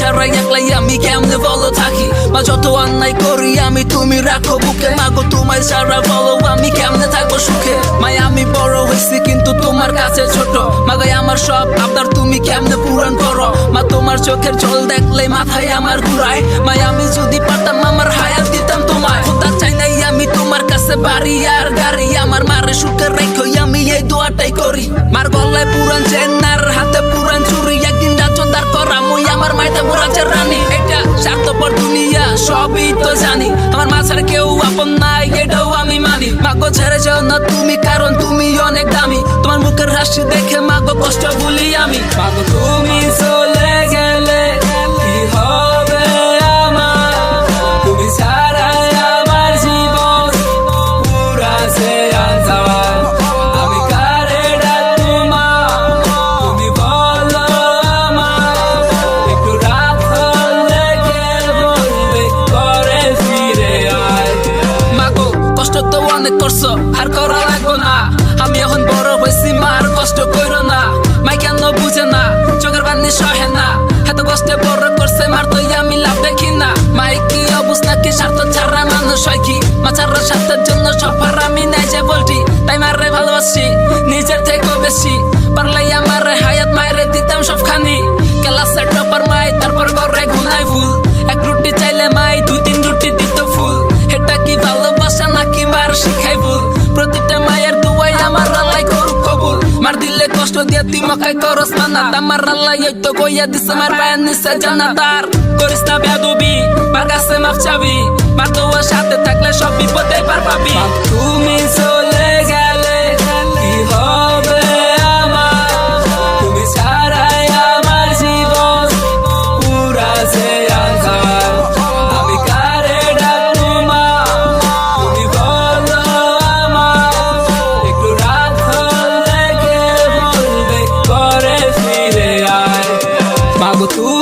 ছাড়া একলাই আমি কেমনে বলো থাকি মা, যত অন্যায় করি আমি, তুমি রাখো বুকে। মাগো তোমায় ছাড়া বলো আমি কেমনে থাকব সুখে? মাই, আমি বড় হয়েছি কিন্তু তোমার কাছে ছোট। মাগাই আমার সব আবদার তুমি কেমনে পূরণ করো? মা, তোমার চোখের জল দেখলে মাথায় আমার ঘুরায়। মাই আমি যদি পারতাম, আমার হায়াত দিতাম তোমায়। খোদা চাই নাই আমি তোমার কাছে বাড়ি আর গাড়ি। আমার মারে সুখে রেখো, আমি এই দোয়াটাই করি। মার গলায় পুরান চেন্নার হাতে পুরান আপন নাই, এটাও আমি মানি। মাগো ছেড়ে যাও না তুমি, কারণ তুমি অনেক দামি। তোমার মুখের রাশি দেখে মাগো কষ্ট ভুলি আমি। মাগো তুমি চলে অনেক করছ, আর করা লাগবো না। আমি এখন বড় হয়েছি, মা, আর কষ্ট করো না। মাই কেন বুঝে না, চোখের বান্নি সহে না। এত কষ্টে বড় করছে, মার তো আমি লাভ দেখি না। মাই কি অবস্থা, কি স্বার্থ ছাড়া মানুষ হয় কি? মা ছাড়া স্বার্থের জন্য সফর আমি নেই যে বলটি তাই মারে ভালোবাসি, নিজের থেকেও বেশি। তুই মাখাই করস মানা আমার আল্লাহ এই তো কইয়া দিছে মার পায়ের নিচে জানাতার করিস না বেদবি মার কাছে মাফ চাবি মার দোয়ার সাথে tú